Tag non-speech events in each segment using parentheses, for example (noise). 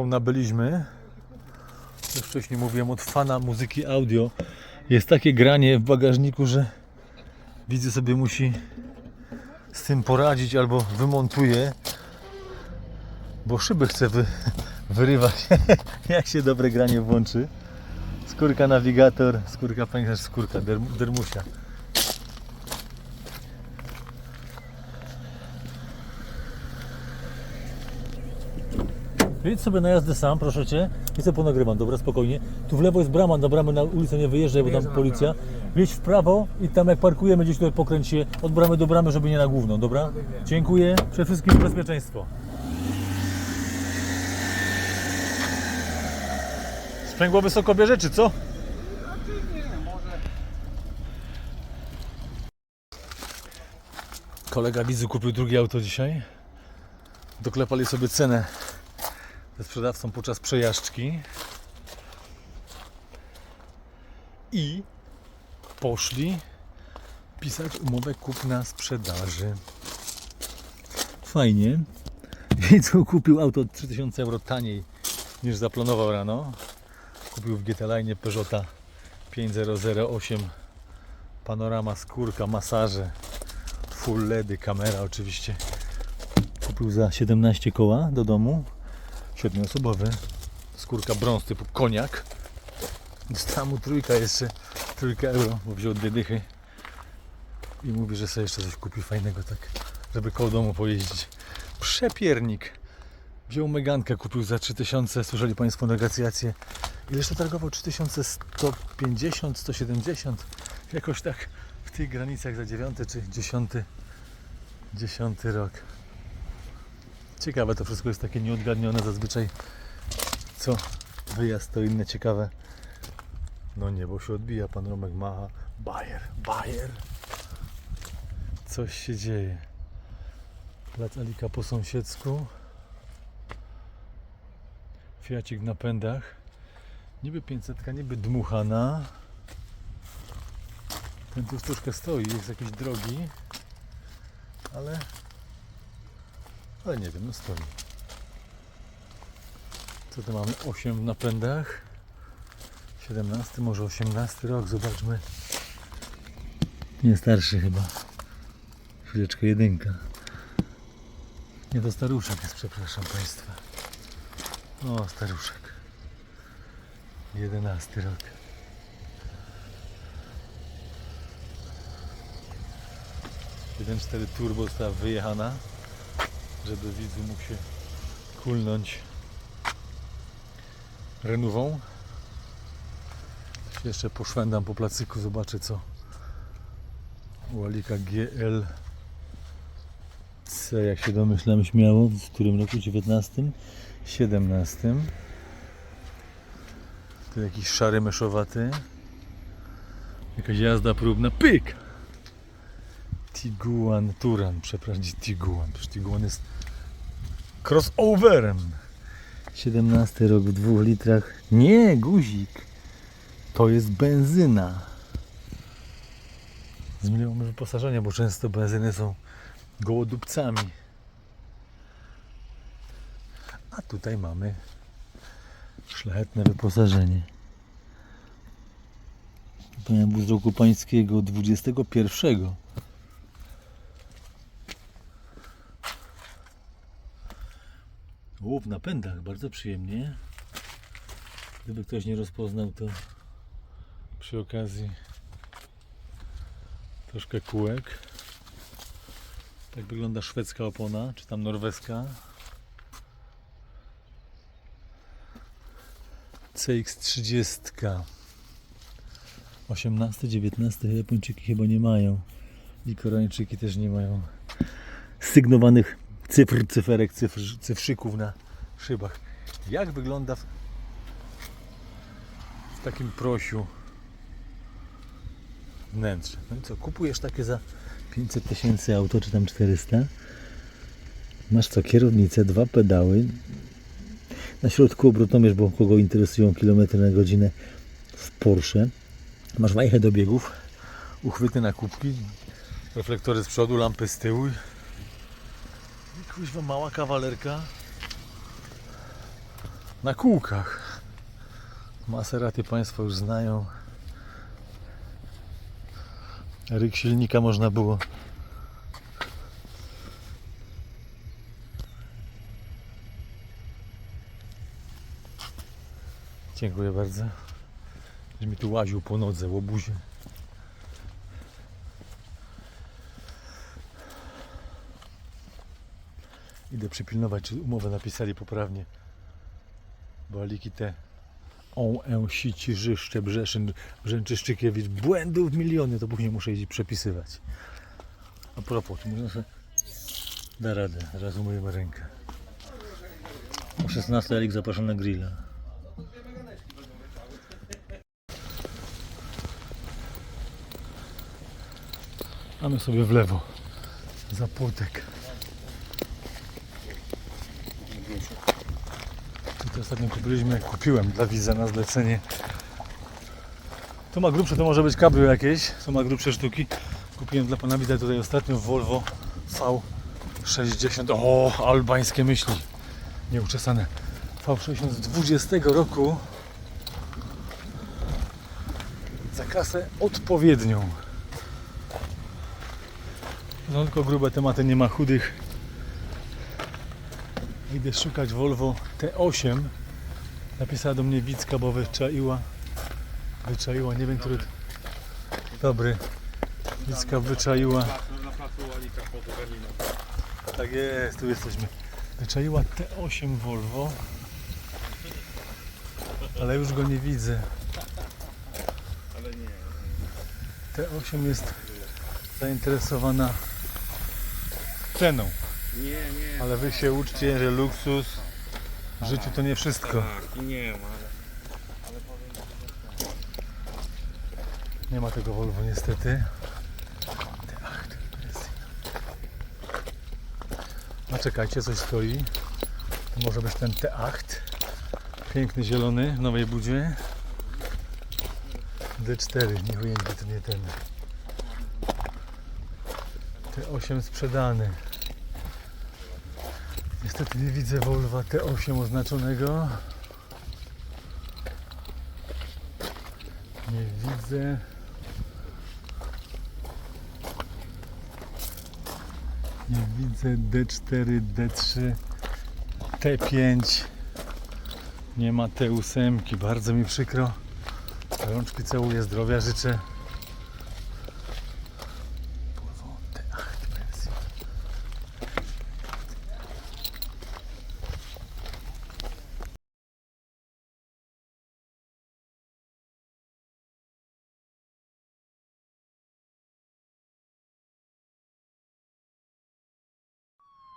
tą nabyliśmy. Już wcześniej mówiłem od fana muzyki audio. Jest takie granie w bagażniku, że widzę sobie musi z tym poradzić albo wymontuje, bo szyby chce wy, wyrywać. (laughs) Jak się dobre granie włączy. Skórka nawigator, skórka pęcherz, skórka derm- dermusia. Jedź sobie na jazdę sam, proszę Cię. I sobie ponagrywam, dobra, spokojnie. Tu w lewo jest brama, na bramę na ulicę nie wyjeżdżaj, bo tam policja. Jedź w prawo i tam jak parkujemy gdzieś tutaj pokręć się od bramy do bramy, żeby nie na główną, dobra? Dziękuję. Przede wszystkim bezpieczeństwo. Sprzęgło wysoko bierze, czy co? Kolega widzu kupił drugie auto dzisiaj. Doklepali sobie cenę ze sprzedawcą podczas przejażdżki. I poszli pisać umowę kupna sprzedaży. Fajnie. (laughs) Widzu kupił auto 3000 euro taniej niż zaplanował rano. Kupił w GT Line Peugeota 5008 panorama, skórka, masaże, full LEDy, kamera oczywiście. Kupił za 17 koła do domu. 7-osobowy. Skórka brąz typu koniak. Dostała mu trójka jeszcze, trójka euro, bo wziął dwie dychy. I mówi, że sobie jeszcze coś kupi fajnego, tak, żeby koło domu pojeździć. Przepiernik. Wziął Megankę, kupił za 3000, słyszeli Państwo negocjacje. Ileż to targował? 3150, 170? Jakoś tak w tych granicach za 9 czy 10, 10 rok. Ciekawe to wszystko jest takie nieodgadnione zazwyczaj. Co wyjazd to inne ciekawe. No nie, bo się odbija, pan Romek macha. Bayer, Bayer. Coś się dzieje. Plac Alika po sąsiedzku. Fiacik w napędach. Niby 500, niby dmuchana. Ten tu już troszkę stoi, jest jakiś drogi. Ale ale nie wiem, no stoi. Co tu mamy? 8 w napędach. 17, może 18 rok, zobaczmy. Nie starszy chyba. Chwileczkę jedynka. Nie to staruszek jest, przepraszam Państwa. O, staruszek. 11 rok. Jeden 4 turbo została wyjechana żeby widzu mógł się kulnąć renową. Jeszcze poszwędam po placyku, zobaczę co u Alika GL C, jak się domyślam śmiało, w którym roku? 19? 17. Tu jakiś szary meszowaty. Jakaś jazda próbna. Pyk! Tiguan Turan, przepraszam, Tiguan. Przecież Tiguan jest crossoverem. 17 rok w dwóch litrach. Nie, guzik. To jest benzyna. Zmieniło wyposażenie, bo często benzyny są gołodupcami. A tutaj mamy szlachetne wyposażenie. To był z roku pańskiego 21. O, w napędach, bardzo przyjemnie. Gdyby ktoś nie rozpoznał, to przy okazji troszkę kółek. Tak wygląda szwedzka opona, czy tam norweska. CX30. 18, 19 Japończyki chyba nie mają. I Koreańczyki też nie mają sygnowanych cyfr, cyferek, cyfr, cyfrzyków na szybach. Jak wygląda w, w takim prosiu wnętrze? No i co, kupujesz takie za 500 tysięcy auto, czy tam 400? Masz co, kierownicę, dwa pedały. Na środku obrotomierz, bo kogo interesują kilometry na godzinę w Porsche. Masz wajchę do biegów, uchwyty na kubki, reflektory z przodu, lampy z tyłu. Kuźwa mała kawalerka. na kółkach. Maseraty Państwo już znają. Ryk silnika można było Dziękuję bardzo. Że mi tu łaził po nodze, łobuzie. Idę przypilnować, czy umowę napisali poprawnie. Bo aliki te on, sici, żyszcze, brzeszyn, brzęczyszczykiewicz, błędów miliony, to później muszę iść przepisywać. A propos, to można sobie... Da radę, zaraz umyjemy rękę. O 16 Elik zapraszam na grilla. A sobie w lewo. Za płotek. Tutaj ostatnio kupiliśmy, kupiłem dla widza na zlecenie. To ma grubsze, to może być kabrio jakieś. To ma grubsze sztuki. Kupiłem dla pana widza tutaj ostatnio Volvo V60. O, albańskie myśli. Nieuczesane. V60 z 20 roku. Za kasę odpowiednią. No tylko grube tematy, nie ma chudych. Idę szukać Volvo T8. Napisała do mnie Wicka, bo wyczaiła. Wyczaiła, nie wiem który. Dobry. Wicka wyczaiła. Tak jest, tu jesteśmy. Wyczaiła T8 Volvo. Ale już go nie widzę. Ale nie. T8 jest zainteresowana ceną. Nie, nie. Ale wy się uczcie, że luksus w życiu to nie wszystko. Tak, nie ma, ale... Powiem, że Nie ma tego Volvo niestety. A czekajcie, coś stoi. To może być ten T8. Piękny zielony w nowej budzie. D4, nie ujęcie, to nie ten. T8 sprzedany. Niestety nie widzę Volvo T8 oznaczonego. Nie widzę. Nie widzę D4, D3, T5. Nie ma T8. Bardzo mi przykro. Rączki całuję, zdrowia życzę. Volvo T8 wersja.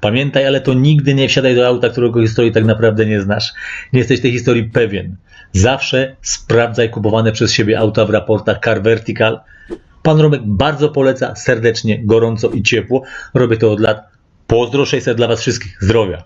Pamiętaj, ale to nigdy nie wsiadaj do auta, którego historii tak naprawdę nie znasz. Nie jesteś tej historii pewien. Zawsze sprawdzaj kupowane przez siebie auta w raportach Car Vertical. Pan Romek bardzo poleca, serdecznie, gorąco i ciepło. Robię to od lat. Pozdro 600 dla Was wszystkich. Zdrowia.